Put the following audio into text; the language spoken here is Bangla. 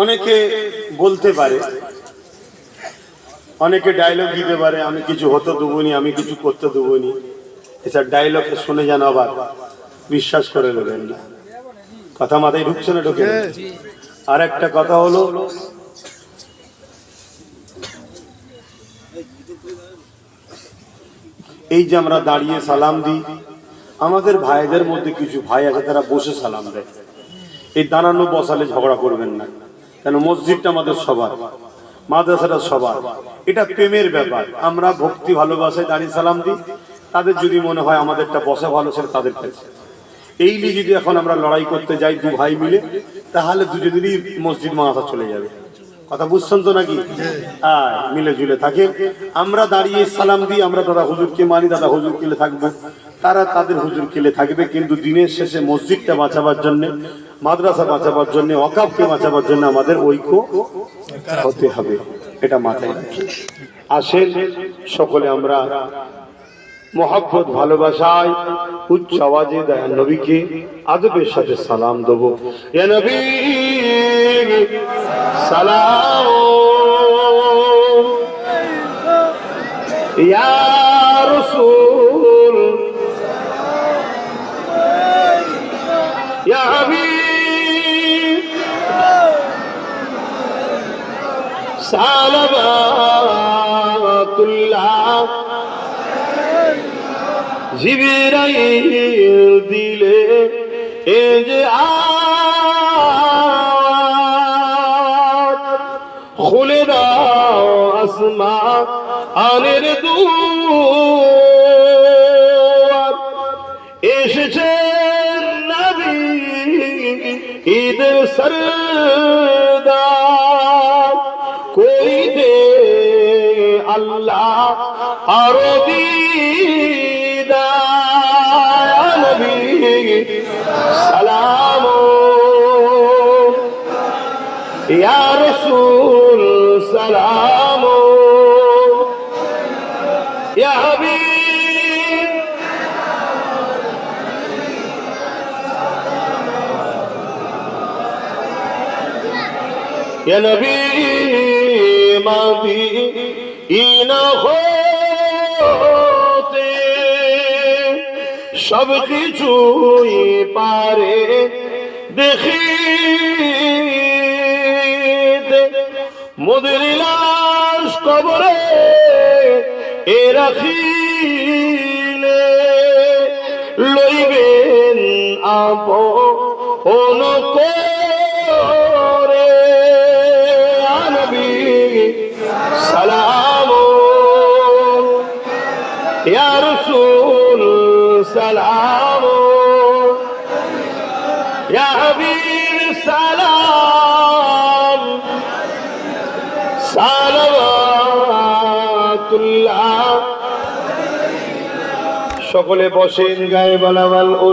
অনেকে বলতে পারে অনেকে ডায়লগ দিতে পারে আমি কিছু হতে দেবনি আমি কিছু করতে দেবনি এসব ডায়লগ শুনে যেন আবার বিশ্বাস করে নেবেন না। কথা মাথায় ঢুকছে না ঢুকে আর একটা কথা হলো এই যে আমরা দাঁড়িয়ে সালাম দিই আমাদের ভাইদের মধ্যে কিছু ভাই আছে তারা বসে সালাম দেয়। এই দাঁড়ানো বসালে ঝগড়া করবেন না। কেন মসজিদটা আমাদের সবার, মাদ্রাসাটা সবার। এটা প্রেমের ব্যাপার। আমরা ভক্তি ভালোবাসায় দাঁড়িয়ে সালাম দিই। তাদের যদি মনে হয় আমাদেরটা বসা ভালো সেটা তাদের কাছে। এই নিয়ে যদি এখন আমরা লড়াই করতে যাই দু ভাই মিলে, তাহলে দুজনেরই মসজিদ মাথা চলে যাবে। কথা বুঝছেন তো নাকি? হ্যাঁ মিলে ঝুলে থাকে আমরা দাঁড়িয়ে সালাম দিই, আমরা দাদা হুজুরকে মানি, দাদা হুজুর কিলে থাকব? তারা তাদের হুজুর কিলে থাকবে, কিন্তু দিনের শেষে মসজিদটা বাঁচাবার জন্য, মাদ্রাসা বাঁচাবার জন্য অকাবকে বাঁচাবার জন্য আমাদের ঐক্য হতে হবে, এটা মাথায় রাখি। আসেন, সকলে আমরা মোহাব্বত, ভালোবাসায়, উচ্চ আওয়াজে দয়াল নবীকে আদবের সাথে সালাম দেবো। নবী, সালাম। ইয়া সালাবাতুল্লাহ জিবিরাইল দিলে এ যে খুলে দাও আসমা আনের দুয়ার এসেছেন নবী ঈদের সরদার কই দে আল্লাহ আরো দিদার নবী সালাম ইয়া রাসূল সালাম ইয়া হাবিব يا نبي মাদি মদিনা হতে সব কিছুই পারে, দেখি মোদের লাশ কবরে এ রাখিলে লইবেন আপ অনুকোল ইয়া রাসূল সালাম। ইয়া হাবিব সালাম। সালাওয়াতুল্লাহ সকলে বসেন গায়ে বালাবাল ওলা